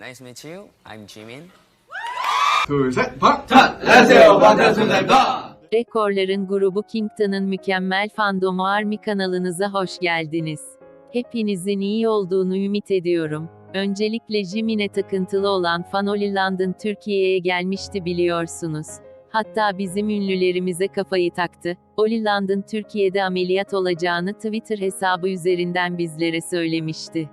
It's really nice to meet you. I'm Jimin. 둘, 셋, 박! 자, 안녕하세요. 반갑습니다. Rekorların grubu Kington'ın mükemmel fandomu Army kanalınıza hoş geldiniz. Hepinizin iyi olduğunu ümit ediyorum. Öncelikle Jimin'e takıntılı olan Fanoli London Türkiye'ye gelmişti biliyorsunuz. Hatta bizim ünlülerimize kafayı taktı. Oli London Türkiye'de ameliyat olacağını Twitter hesabı üzerinden bizlere söylemişti.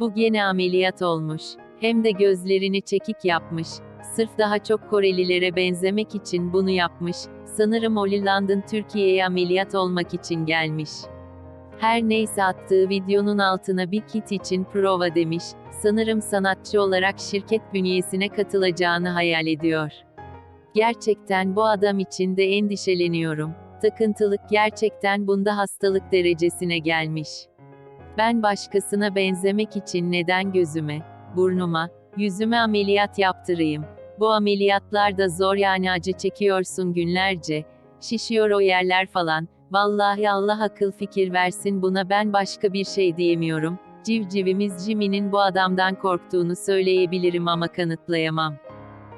Bu gene ameliyat olmuş. Hem de gözlerini çekik yapmış. Sırf daha çok Korelilere benzemek için bunu yapmış. Sanırım Oli London Türkiye'ye ameliyat olmak için gelmiş. Her neyse attığı videonun altına bir kit için prova demiş. Sanırım sanatçı olarak şirket bünyesine katılacağını hayal ediyor. Gerçekten bu adam için de endişeleniyorum. Takıntılık gerçekten bunda hastalık derecesine gelmiş. Ben başkasına benzemek için neden gözüme, burnuma, yüzüme ameliyat yaptırayım? Bu ameliyatlar da zor yani acı çekiyorsun günlerce. Şişiyor o yerler falan. Vallahi Allah akıl fikir versin buna ben başka bir şey diyemiyorum. Civcivimiz Jimmy'nin bu adamdan korktuğunu söyleyebilirim ama kanıtlayamam.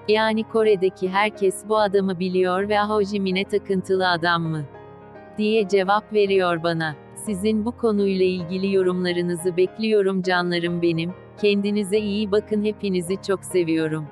Yani Kore'deki herkes bu adamı biliyor ve ah o Jimin'e takıntılı adam mı? diye cevap veriyor bana. Sizin bu konuyla ilgili yorumlarınızı bekliyorum canlarım benim. Kendinize iyi bakın hepinizi çok seviyorum.